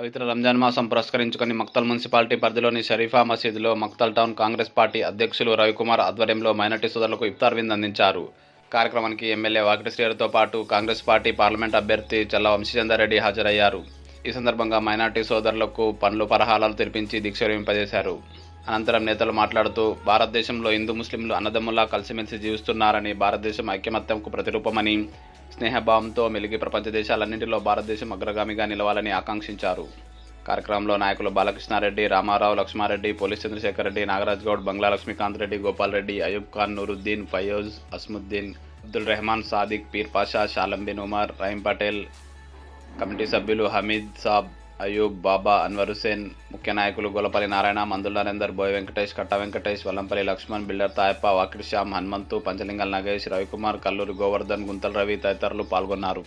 పవిత్ర రంజాన్ మాసం పురస్కరించుకుని మక్తల్ మున్సిపాలిటీ పరిధిలోని షరీఫా మసీదులో మక్తల్ టౌన్ కాంగ్రెస్ పార్టీ అధ్యక్షులు రవికుమార్ ఆధ్వర్యంలో మైనార్టీ సోదరులకు ఇఫ్తార్ విందు అందించారు కార్యక్రమానికి ఎమ్మెల్యే వాకిటి శ్రీహరితో పాటు కాంగ్రెస్ పార్టీ పార్లమెంట్ అభ్యర్థి చల్ల వంశీచందర్ హాజరయ్యారు. ఈ సందర్భంగా మైనార్టీ సోదరులకు పండ్లు పరహాలాలు తెరిపించి దీక్ష విరమింపజేశారు. అనంతరం నేతలు మాట్లాడుతూ భారతదేశంలో హిందూ ముస్లింలు అన్నదమ్ములా కలిసిమెలిసి జీవిస్తున్నారని భారతదేశం ఐక్యమత్యంకు ప్రతిరూపమని స్నేహభావంతో మెలిగి ప్రపంచ దేశాలన్నింటిలో భారతదేశం అగ్రగామిగా నిలవాలని ఆకాంక్షించారు. కార్యక్రమంలో నాయకులు బాలకృష్ణారెడ్డి రామారావు లక్ష్మారెడ్డి పోలీస్ చంద్రశేఖర్ రెడ్డి నాగరాజ్ గౌడ్ బంగ్లా లక్ష్మీకాంత్ రెడ్డి గోపాల్ రెడ్డి అయూబ్ ఖాన్ నూరుద్దీన్ ఫయోజ్ అస్ముద్దీన్ అబ్దుల్ రెహమాన్ సాదిక్ పీర్ పాషా షాలంబిన్ ఉమర్ రహీం పటేల్ కమిటీ సభ్యులు హమీద్ సాబ్ అయూబ్ బాబా అన్వర్ హుసేన్ ముఖ్య నాయకులు గొలపల్లి నారాయణ మందుల నరేందర్ బోయ వెంకటేష్ కట్ట వెంకటేష్ వల్లంపల్లి లక్ష్మణ్ బిల్డర్ తాయప్ప వాకిడ్ శ్యామ్ హనుమంతు పంచలింగల్ నగేష్ రవికుమార్ కల్లూరి గోవర్ధన్ గుంతల రవి తదితరులు పాల్గొన్నారు.